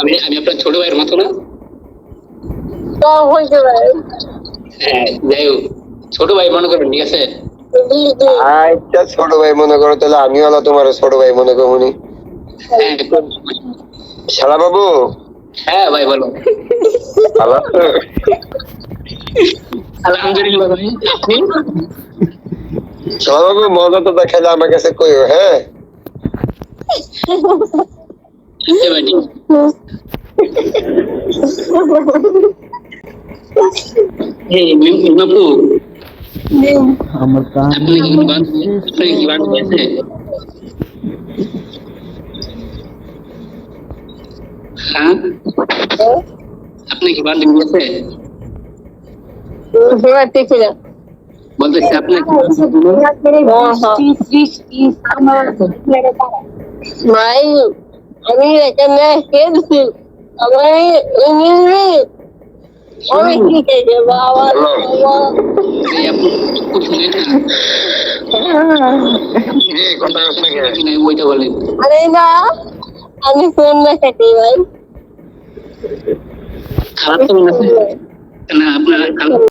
আমি আমি আপনার ছোট ভাইয়ের মতো না? তো হইতে পারে। হ্যাঁ যাই হোক। ছোট ভাই মনে করবেন ঠিক আছে? আচ্ছা ছোট ভাই মনে করো তাহলে আমি হলো তোমার ছোট ভাই মনে করব নি। হ্যাঁ শালা বাবু? হ্যাঁ ভাই বলো। আলহামদুলিল্লাহ ভাই। শালা বাবু মজা তো দেখালে আমার কাছে কইও হ্যাঁ? আচ্ছা ভাই ঠিক আছে। এই মিম- মিমাপু আমার কান আপনি কি বান আপনি কি বান হয়েছে হ্যাঁ আপনি কি হ্যাঁ আমি এখানে আমার ইংলিশ আমি ঠিক আছে বাবা বাবা এই আপনি খুব শুনেন না এই কথা হচ্ছে নাকি? কি নাই ওইটা বলেন আরে না আমি ফোন দেখাচ্ছি ভাই খারাপ তো মনে না আপনার